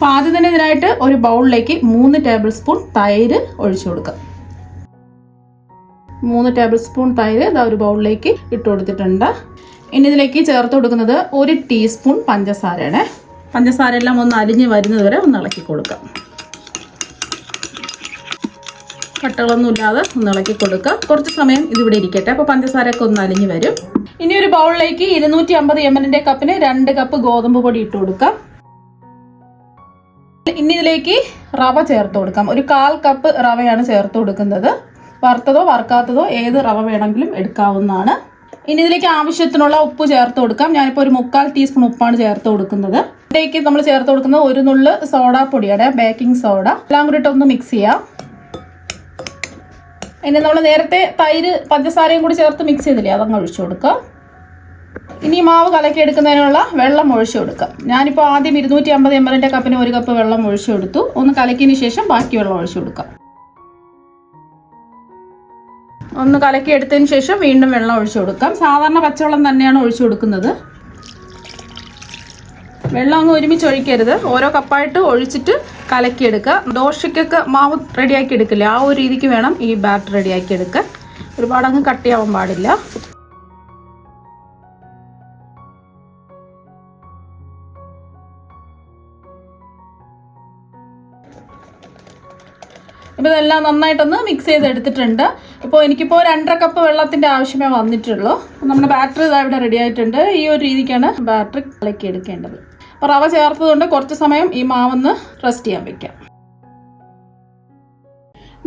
അപ്പോൾ ആദ്യം തന്നെ ഇതിനായിട്ട് ഒരു ബൗളിലേക്ക് മൂന്ന് ടേബിൾ സ്പൂൺ തൈര് ഒഴിച്ചു കൊടുക്കുക മൂന്ന് ടേബിൾ സ്പൂൺ തൈര് ഇതാ ഒരു ബൗളിലേക്ക് ഇട്ട് കൊടുത്തിട്ടുണ്ട്. ഇനി ഇതിലേക്ക് ചേർത്ത് കൊടുക്കുന്നത് ഒരു ടീസ്പൂൺ പഞ്ചസാരയാണ്. പഞ്ചസാര എല്ലാം ഒന്ന് അരിഞ്ഞ് വരുന്നത് വരെ ഒന്ന് ഇളക്കി കൊടുക്കാം. കട്ടകളൊന്നും ഇല്ലാതെ ഒന്ന് ഇളക്കി കൊടുക്കുക കുറച്ച് സമയം ഇതിവിടെ ഇരിക്കട്ടെ അപ്പോൾ പഞ്ചസാരയൊക്കെ ഒന്ന് അലിഞ്ഞ് വരും. ഇനി ഒരു ബൗളിലേക്ക് ഇരുന്നൂറ്റി അമ്പത് എം എല്ലിന്റെ കപ്പിന് രണ്ട് കപ്പ് ഗോതമ്പ് പൊടി ഇട്ട് കൊടുക്കാം. ഇനി ഇതിലേക്ക് റവ ചേർത്ത് കൊടുക്കാം. ഒരു കാൽ കപ്പ് റവയാണ് ചേർത്ത് കൊടുക്കുന്നത്. വറുത്തതോ വറുക്കാത്തതോ ഏത് റവ വേണമെങ്കിലും എടുക്കാവുന്നതാണ്. ഇനി ഇതിലേക്ക് ആവശ്യത്തിനുള്ള ഉപ്പ് ചേർത്ത് കൊടുക്കാം. ഞാനിപ്പോൾ ഒരു മുക്കാൽ ടീസ്പൂൺ ഉപ്പാണ് ചേർത്ത് കൊടുക്കുന്നത്. ഇതിലേക്ക് നമ്മൾ ചേർത്ത് കൊടുക്കുന്നത് ഒരു നുള്ള് സോഡാ പൊടിയാണ് ബേക്കിംഗ് സോഡ. എല്ലാം കൂടി ഒന്ന് മിക്സ് ചെയ്യാം. ഇനി നമ്മൾ നേരത്തെ തൈര് പഞ്ചസാരയും കൂടി ചേർത്ത് മിക്സ് ചെയ്തില്ലേ? അതങ്ങ് ഒഴിച്ചു കൊടുക്കാം ഇനി മാവ് കലക്കി എടുക്കുന്നതിനുള്ള വെള്ളം ഒഴിച്ചു കൊടുക്കാം ഞാനിപ്പോൾ ആദ്യം ഇരുന്നൂറ്റി അമ്പത് എം എല്ലിന്റെ കപ്പിന് ഒരു കപ്പ് വെള്ളം ഒഴിച്ചു കൊടുത്തു. ഒന്ന് കലക്കിയതിന് ശേഷം ബാക്കി വെള്ളം ഒഴിച്ചു കൊടുക്കാം ഒന്ന് കലക്കി എടുത്തതിന് ശേഷം വീണ്ടും വെള്ളം ഒഴിച്ചു കൊടുക്കാം സാധാരണ പച്ചവെള്ളം തന്നെയാണ് ഒഴിച്ചു കൊടുക്കുന്നത്. വെള്ളം അങ്ങ് ഒരുമിച്ച് ഒഴിക്കരുത്. ഓരോ കപ്പായിട്ട് ഒഴിച്ചിട്ട് കലക്കിയെടുക്കുക ദോശയ്ക്കൊക്കെ മാവ് റെഡിയാക്കി എടുക്കില്ല? ആ ഒരു രീതിക്ക് വേണം ഈ ബാറ്റ് റെഡിയാക്കി എടുക്കാൻ. ഒരുപാട് അങ്ങ് കട്ടിയാവാൻ പാടില്ല. ഇപ്പോൾ ഇതെല്ലാം നന്നായിട്ടൊന്ന് മിക്സ് ചെയ്ത് എടുത്തിട്ടുണ്ട് ഇപ്പോൾ എനിക്കിപ്പോൾ രണ്ടര കപ്പ് വെള്ളത്തിന്റെ ആവശ്യമേ വന്നിട്ടുള്ളൂ. നമ്മുടെ ബാറ്ററി ഇതാ ഇവിടെ റെഡി ആയിട്ടുണ്ട്. ഈ ഒരു രീതിക്കാണ് ബാറ്ററി കളക്കി എടുക്കേണ്ടത്. അപ്പോൾ റവ ചേർത്തതുകൊണ്ട് കുറച്ച് സമയം ഈ മാവൊന്ന് റെസ്റ്റ് ചെയ്യാൻ വെക്കാം.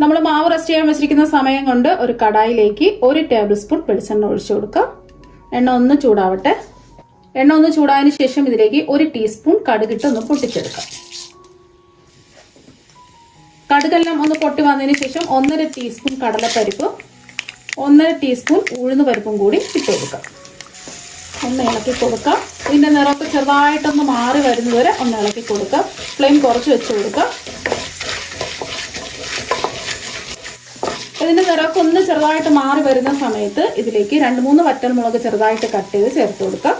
നമ്മൾ മാവ് റെസ്റ്റ് ചെയ്യാൻ വെച്ചിരിക്കുന്ന സമയം കൊണ്ട് ഒരു കടായിലേക്ക് ഒരു ടേബിൾ സ്പൂൺ വെളിച്ചെണ്ണ ഒഴിച്ചു കൊടുക്കാം. എണ്ണ ഒന്ന് ചൂടാവട്ടെ. എണ്ണ ഒന്ന് ചൂടായതിനു ശേഷം ഇതിലേക്ക് ഒരു ടീസ്പൂൺ കടുകിട്ട് ഒന്ന് പൊട്ടിച്ചെടുക്കാം. കടുകെല്ലാം ഒന്ന് പൊട്ടി വന്നതിന് ശേഷം ഒന്നര ടീസ്പൂൺ കടലപ്പരിപ്പ് ഒന്നര ടീസ്പൂൺ ഉഴുന്ന് പരിപ്പും കൂടി ഇട്ട് കൊടുക്കാം. ഒന്ന് ഇളക്കി കൊടുക്കാം. ഇതിന്റെ നിറമൊക്കെ ചെറുതായിട്ടൊന്ന് മാറി വരുന്നതുവരെ ഒന്ന് ഇളക്കി കൊടുക്കാം. ഫ്ലെയിം കുറച്ച് വെച്ച് കൊടുക്കാം. ഇതിന്റെ നിറമൊക്കെ ഒന്ന് ചെറുതായിട്ട് മാറി വരുന്ന സമയത്ത് ഇതിലേക്ക് രണ്ട് മൂന്ന് വറ്റൽമുളക് ചെറുതായിട്ട് കട്ട് ചെയ്ത് ചേർത്ത് കൊടുക്കാം.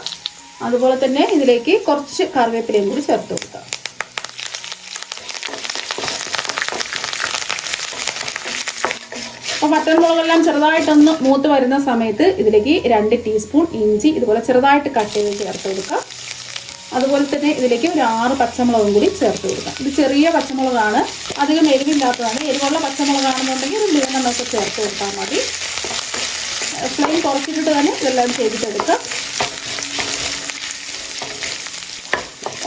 അതുപോലെ തന്നെ ഇതിലേക്ക് കുറച്ച് കറിവേപ്പിലയും കൂടി ചേർത്ത് കൊടുക്കാം. അപ്പോൾ വറ്റൽമുളകെല്ലാം ചെറുതായിട്ടൊന്ന് മൂത്ത് വരുന്ന സമയത്ത് ഇതിലേക്ക് രണ്ട് ടീസ്പൂൺ ഇഞ്ചി ഇതുപോലെ ചെറുതായിട്ട് കട്ട് ചെയ്ത് ചേർത്ത് കൊടുക്കുക അതുപോലെ തന്നെ ഇതിലേക്ക് ഒരു ആറ് പച്ചമുളകും കൂടി ചേർത്ത് കൊടുക്കാം. ഇത് ചെറിയ പച്ചമുളകാണ്. അധികം എരിവില്ലാത്തതാണ്. എരിവുള്ള പച്ചമുളകാണെന്നുണ്ടെങ്കിൽ ഒരു മൂന്നെണ്ണമൊക്കെ ചേർത്ത് കൊടുത്താൽ മതി. ഫ്ലെയിം കുറച്ചിട്ടിട്ട് തന്നെ ഇതെല്ലാം ചെയ്തിട്ടെടുക്കാം.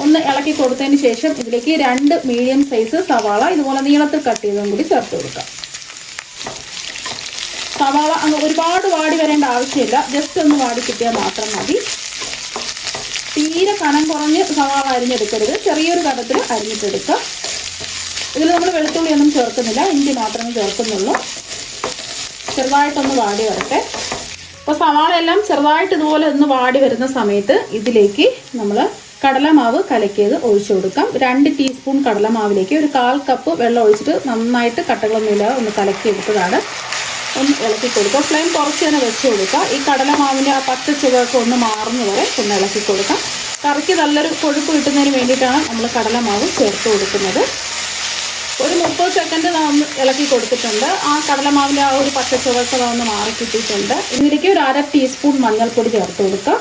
ഒന്ന് ഇളക്കി കൊടുത്തതിന് ശേഷം ഇതിലേക്ക് രണ്ട് മീഡിയം സൈസ് സവാള ഇതുപോലെ നീളത്തിൽ കട്ട് ചെയ്തതും കൂടി ചേർത്ത് കൊടുക്കാം. സവാള അങ്ങ് ഒരുപാട് വാടി വരേണ്ട ആവശ്യമില്ല. ജസ്റ്റ് ഒന്ന് വാടി കിട്ടിയാൽ മാത്രം മതി. തീരെ കനം കുറഞ്ഞ് സവാള അരിഞ്ഞെടുക്കരുത്. ചെറിയൊരു കടത്തിൽ അരിഞ്ഞിട്ടെടുക്കുക ഇതിൽ നമ്മൾ വെളുത്തുള്ളി ഒന്നും ചേർക്കുന്നില്ല. ഇഞ്ചി മാത്രമേ ചേർക്കുന്നുള്ളൂ. ചെറുതായിട്ടൊന്ന് വാടി വരട്ടെ. അപ്പോൾ സവാള എല്ലാം ചെറുതായിട്ട് ഇതുപോലെ ഒന്ന് വാടി വരുന്ന സമയത്ത് ഇതിലേക്ക് നമ്മൾ കടലമാവ് കലക്കിയത് ഒഴിച്ചു കൊടുക്കാം. രണ്ട് ടീസ്പൂൺ കടലമാവിലേക്ക് ഒരു കാൽ കപ്പ് വെള്ളം ഒഴിച്ചിട്ട് നന്നായിട്ട് കട്ടകളൊന്നുമില്ലാതെ ഒന്ന് കലക്കിയെടുത്തതാണ്. ഒന്ന് ഇളക്കി കൊടുക്കുക ഫ്ലെയിം കുറച്ച് തന്നെ വെച്ച് കൊടുക്കുക ഈ കടലമാവിന്റെ ആ പച്ച ചുവയൊക്കെ ഒന്ന് മാറുന്ന വരെ ഒന്ന് ഇളക്കി കൊടുക്കാം. കറിക്ക് നല്ലൊരു കൊഴുപ്പ് കിട്ടുന്നതിന് വേണ്ടിയിട്ടാണ് നമ്മൾ കടലമാവ് ചേർത്ത് കൊടുക്കുന്നത്. ഒരു മുപ്പത് സെക്കൻഡ് ഒന്ന് ഇളക്കി കൊടുത്തിട്ടുണ്ട്. ആ കടലമാവിന്റെ ആ ഒരു പച്ച ചുവയൊക്കെ ഒന്ന് മാറി കിട്ടിയിട്ടുണ്ട്. ഇതിലേക്ക് ഒരു അര ടീസ്പൂൺ മഞ്ഞൾപ്പൊടി ചേർത്ത് കൊടുക്കുക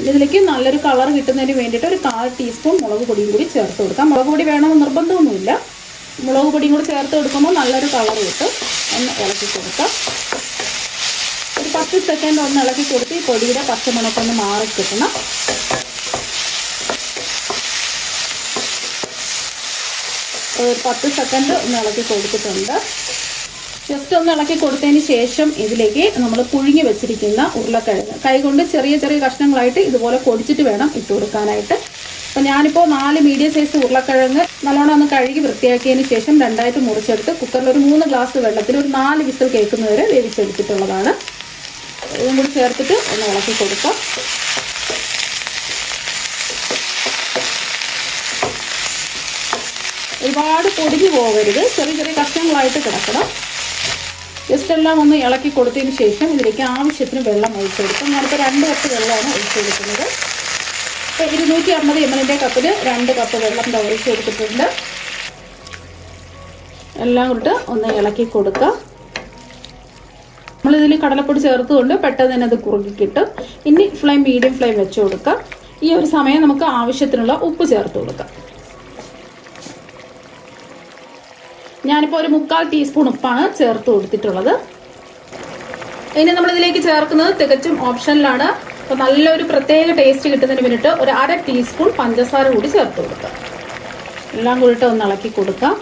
ഇതിലേക്ക് നല്ലൊരു കളർ കിട്ടുന്നതിന് വേണ്ടിയിട്ട് ഒരു കാൽ ടീസ്പൂൺ മുളക് പൊടിയും കൂടി ചേർത്ത് കൊടുക്കാം. മുളക് പൊടി വേണമെന്ന് നിർബന്ധമൊന്നുമില്ല. മുളക് പൊടിയും കൂടി ചേർത്ത് കൊടുക്കുമ്പോൾ നല്ലൊരു കളർ കിട്ടും. ഒന്ന് ഇളക്കി കൊടുക്കാം ഒരു പത്ത് സെക്കൻഡ് ഒന്ന് ഇളക്കി കൊടുത്ത് ഈ പൊടിയുടെ പച്ചമുളകൊക്കെ ഒന്ന് മാറി കിട്ടണം. ഒരു പത്ത് സെക്കൻഡ് ഒന്ന് ഇളക്കി കൊടുത്തിട്ടുണ്ട്. ജസ്റ്റ് ഒന്ന് ഇളക്കി കൊടുത്തതിന് ശേഷം ഇതിലേക്ക് നമ്മൾ പുഴുങ്ങി വെച്ചിരിക്കുന്ന ഉരുളക്കിഴങ്ങ്. കൈകൊണ്ട് ചെറിയ ചെറിയ കഷ്ണങ്ങളായിട്ട് ഇതുപോലെ പൊടിച്ചിട്ട് വേണം ഇട്ട് കൊടുക്കാനായിട്ട്. അപ്പോൾ ഞാനിപ്പോൾ നാല് മീഡിയം സൈസ് ഉരുളക്കിഴങ്ങ് നല്ലോണം ഒന്ന് കഴുകി വൃത്തിയാക്കിയതിന് ശേഷം രണ്ടായിട്ട് മുറിച്ചെടുത്ത് കുക്കറിൽ ഒരു മൂന്ന് ഗ്ലാസ് വെള്ളത്തിൽ ഒരു നാല് വിസിൽ കേൾക്കുന്നവരെ വേവിച്ചെടുത്തിട്ടുള്ളതാണ്. ഇതും കൂടി ചേർത്തിട്ട് ഒന്ന് ഇളക്കി കൊടുക്കാം. ഒരുപാട് പൊടിഞ്ഞു പോകരുത്. ചെറിയ ചെറിയ കഷ്ണങ്ങളായിട്ട് കിടക്കണം. ജസ്റ്റ് എല്ലാം ഒന്ന് ഇളക്കി കൊടുത്തതിന് ശേഷം ഇതിലേക്ക് ആവശ്യത്തിന് വെള്ളം ഒഴിച്ചു കൊടുക്കും ഞാനിപ്പോൾ രണ്ട് കപ്പ് വെള്ളമാണ് ഒഴിച്ചു ഇപ്പോൾ ഇരുന്നൂറ്റി അമ്പത് എം കപ്പിൽ രണ്ട് കപ്പ് വെള്ളം തവറിച്ച് കൊടുത്തിട്ടുണ്ട്. എല്ലാം കൂട്ട് ഒന്ന് ഇളക്കി കൊടുക്കുക നമ്മളിതിൽ കടലപ്പൊടി ചേർത്തുകൊണ്ട് പെട്ടെന്ന് തന്നെ അത് കുറുകി കിട്ടും ഇനി ഫ്ലെയിം മീഡിയം ഫ്ലെയിം വെച്ച് കൊടുക്കുക ഈ ഒരു സമയം നമുക്ക് ആവശ്യത്തിനുള്ള ഉപ്പ് ചേർത്ത് കൊടുക്കാം. ഞാനിപ്പോൾ ഒരു മുക്കാൽ ടീസ്പൂൺ ഉപ്പാണ് ചേർത്ത് കൊടുത്തിട്ടുള്ളത്. ഇനി നമ്മളിതിലേക്ക് ചേർക്കുന്നത് തികച്ചും ഓപ്ഷനിലാണ് അപ്പോൾ നല്ലൊരു പ്രത്യേക ടേസ്റ്റ് കിട്ടുന്നതിന് വേണ്ടിയിട്ട് ഒരു അര ടീസ്പൂൺ പഞ്ചസാര കൂടി ചേർത്ത് കൊടുക്കുക എല്ലാം കൂടിയിട്ട് ഒന്ന് ഇളക്കി കൊടുക്കാം.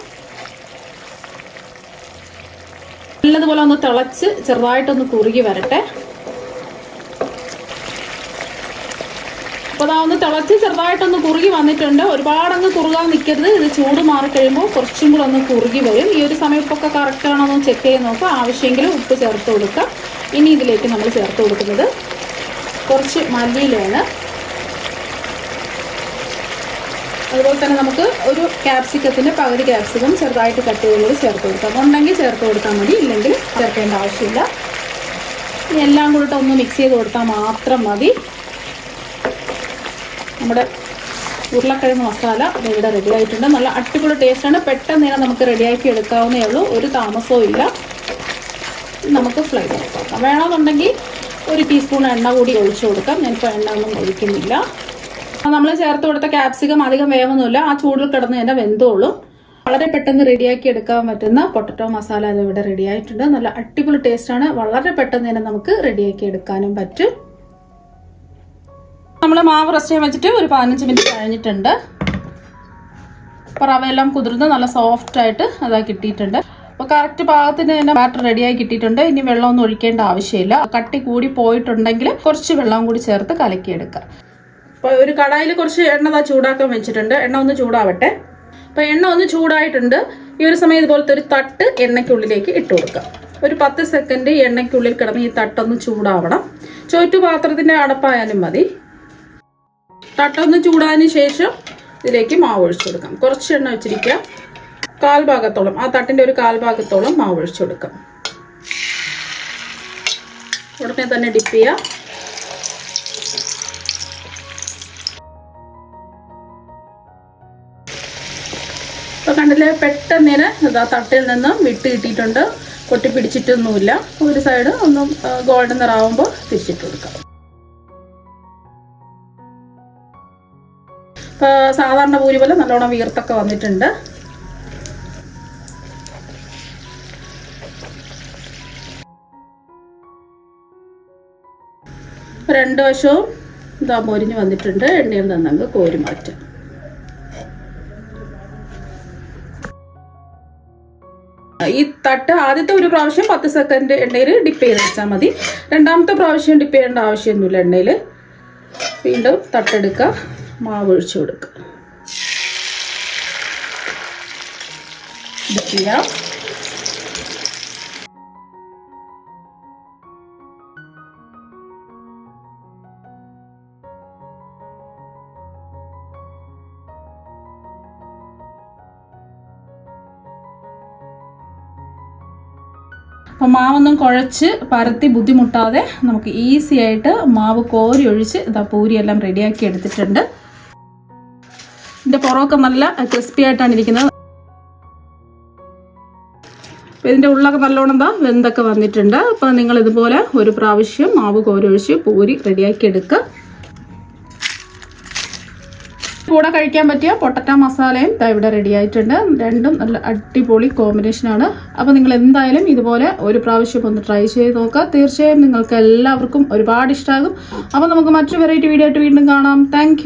നല്ലതുപോലെ ഒന്ന് തിളച്ച് ചെറുതായിട്ടൊന്ന് കുറുകി വരട്ടെ. അപ്പോൾ അതാ ഒന്ന് തിളച്ച് ചെറുതായിട്ടൊന്ന് കുറുകി വന്നിട്ടുണ്ട്. ഒരുപാടങ്ങ് കുറുകാൻ നിൽക്കരുത് ഇത് ചൂട് മാറി കഴിയുമ്പോൾ കുറച്ചും കൂടെ ഒന്ന് കുറുകി വരും. ഈ ഒരു സമയത്തൊക്കെ കറക്റ്റ് ആണോ എന്ന് ചെക്ക് ചെയ്ത് നോക്കുക ആവശ്യമെങ്കിൽ ഉപ്പ് ചേർത്ത് കൊടുക്കുക ഇനി ഇതിലേക്ക് നമ്മൾ ചേർത്ത് കൊടുക്കുന്നത് കുറച്ച് മല്ലിയിലാണ് അതുപോലെ തന്നെ നമുക്ക് ഒരു ക്യാപ്സിക്കത്തിന്റെ പകുതി ക്യാപ്സിക്കം ചെറുതായിട്ട് കട്ട് ചെയ്യുന്നത് ചേർത്ത് കൊടുക്കാം. ഉണ്ടെങ്കിൽ ചേർത്ത് കൊടുത്താൽ മതി ഇല്ലെങ്കിൽ ചേർക്കേണ്ട ആവശ്യമില്ല. എല്ലാം കൂടിയിട്ട് ഒന്ന് മിക്സ് ചെയ്ത് കൊടുത്താൽ മാത്രം മതി. നമ്മുടെ ഉരുളക്കിഴങ്ങ് മസാല ഇവിടെ റെഡി ആയിട്ടുണ്ട്. നല്ല അടിപൊളി ടേസ്റ്റാണ് പെട്ടെന്ന് തന്നെ നമുക്ക് റെഡിയാക്കി എടുക്കാവുന്നേ ഉള്ളൂ. ഒരു താമസവും ഇല്ല. നമുക്ക് ഫ്ലൈ വേണമെന്നുണ്ടെങ്കിൽ ഒരു ടീസ്പൂൺ എണ്ണ കൂടി ഒഴിച്ചു കൊടുക്കാം. ഞാനിപ്പോൾ എണ്ണ ഒന്നും ഒഴിക്കുന്നില്ല. നമ്മൾ ചേർത്ത് കൊടുത്ത ക്യാപ്സിക്കം അധികം വേവൊന്നുമില്ല. ആ ചൂടിൽ കിടന്ന് തന്നെ വെന്തോളും. വളരെ പെട്ടെന്ന് റെഡിയാക്കി എടുക്കാൻ പറ്റുന്ന പൊട്ടറ്റോ മസാല അത് ഇവിടെ റെഡി ആയിട്ടുണ്ട്. നല്ല അടിപൊളി ടേസ്റ്റാണ് വളരെ പെട്ടെന്ന് തന്നെ നമുക്ക് റെഡിയാക്കി എടുക്കാനും പറ്റും. നമ്മൾ മാവ് റെസ്റ്റ് ചെയ്യാൻ വെച്ചിട്ട് ഒരു പതിനഞ്ച് മിനിറ്റ് കഴിഞ്ഞിട്ടുണ്ട്. അപ്പോൾ റവയെല്ലാം കുതിർന്ന് നല്ല സോഫ്റ്റായിട്ട് അതാ കിട്ടിയിട്ടുണ്ട്. അപ്പോൾ കറക്റ്റ് പാകത്തിന് തന്നെ ബാറ്റർ റെഡിയായി കിട്ടിയിട്ടുണ്ട്. ഇനി വെള്ളമൊന്നും ഒഴിക്കേണ്ട ആവശ്യമില്ല. കട്ടി കൂടി പോയിട്ടുണ്ടെങ്കിൽ കുറച്ച് വെള്ളം കൂടി ചേർത്ത് കലക്കിയെടുക്കുക അപ്പോൾ ഒരു കടായിൽ കുറച്ച് എണ്ണ ദാ ചൂടാക്കാൻ വെച്ചിട്ടുണ്ട്. എണ്ണ ഒന്ന് ചൂടാവട്ടെ. അപ്പോൾ എണ്ണ ഒന്ന് ചൂടായിട്ടുണ്ട്. ഈ ഒരു സമയം ഇതുപോലത്തെ ഒരു തട്ട് എണ്ണയ്ക്കുള്ളിലേക്ക് ഇട്ട് കൊടുക്കുക ഒരു പത്ത് സെക്കൻഡ് എണ്ണയ്ക്കുള്ളിൽ കിടന്ന് ഈ തട്ടൊന്ന് ചൂടാവണം. ചോറ്റു പാത്രത്തിന്റെ അടപ്പായാലും മതി. തട്ടൊന്ന് ചൂടാതിന് ശേഷം ഇതിലേക്ക് മാവ് ഒഴിച്ചു കൊടുക്കാം. കുറച്ച് എണ്ണ വെച്ചിരിക്കുക. കാൽ ഭാഗത്തോളം ആ തട്ടിന്റെ ഒരു കാൽഭാഗത്തോളം മാവ് ഒഴിച്ചു കൊടുക്കാം. ഉടനെ തന്നെ ഡിപ്പ് ചെയ്യുക അപ്പോൾ കണ്ടില്ലേ പെട്ടെന്നിന് ഇതാ തട്ടിൽ നിന്നും വിട്ട് കിട്ടിയിട്ടുണ്ട്. കൊട്ടി പിടിച്ചിട്ടൊന്നുമില്ല. ഒരു സൈഡ് ഒന്ന് ഗോൾഡൻ നിറാവുമ്പോൾ തിരിച്ചിട്ട് കൊടുക്കാം. ഇപ്പോൾ സാധാരണ പൂരി പോലെ നല്ലോണം വീർത്തൊക്കെ വന്നിട്ടുണ്ട്. രണ്ട് വശവും ഇതാ മൊരിഞ്ഞ് വന്നിട്ടുണ്ട്. എണ്ണയിൽ നിന്നങ്ങ് കോരി മാറ്റാം. ഈ തട്ട് ആദ്യത്തെ ഒരു പ്രാവശ്യം പത്ത് സെക്കൻഡ് എണ്ണയിൽ ഡിപ്പ് ചെയ്ത് വെച്ചാൽ മതി. രണ്ടാമത്തെ പ്രാവശ്യം ഡിപ്പ് ചെയ്യേണ്ട ആവശ്യമൊന്നുമില്ല എണ്ണയിൽ. വീണ്ടും തട്ടെടുക്കുക മാവ് ഒഴിച്ചു കൊടുക്കുക ഡിപ്പ് ചെയ്യാം. അപ്പം മാവൊന്നും കുഴച്ച് പരത്തി ബുദ്ധിമുട്ടാതെ നമുക്ക് ഈസി ആയിട്ട് മാവ് കോരി ഒഴിച്ച് ഇതാ പൂരിയെല്ലാം റെഡിയാക്കി എടുത്തിട്ടുണ്ട്. ഇതിന്റെ പുറമൊക്കെ നല്ല ക്രിസ്പി ആയിട്ടാണ് ഇരിക്കുന്നത്. അപ്പോൾ ഇതിന്റെ ഉള്ളൊക്കെ നല്ലോണം എന്താ വെന്തൊക്കെ വന്നിട്ടുണ്ട്. അപ്പോൾ നിങ്ങൾ ഇതുപോലെ ഒരു പ്രാവശ്യം മാവ് കോരി ഒഴിച്ച് പൂരി റെഡിയാക്കി എടുക്കുക. കൂടെ കഴിക്കാൻ പറ്റിയ പൊട്ടറ്റ മസാലയും ദാ ഇവിടെ റെഡി ആയിട്ടുണ്ട്. രണ്ടും നല്ല അടിപൊളി കോമ്പിനേഷനാണ് അപ്പോൾ നിങ്ങൾ എന്തായാലും ഇതുപോലെ ഒരു പ്രാവശ്യം ഒന്ന് ട്രൈ ചെയ്ത് നോക്കുക. തീർച്ചയായും നിങ്ങൾക്ക് എല്ലാവർക്കും ഒരുപാട് ഇഷ്ടമാകും അപ്പോൾ നമുക്ക് മറ്റൊരു വെറൈറ്റി വീഡിയോ ആയിട്ട് വീണ്ടും കാണാം. താങ്ക്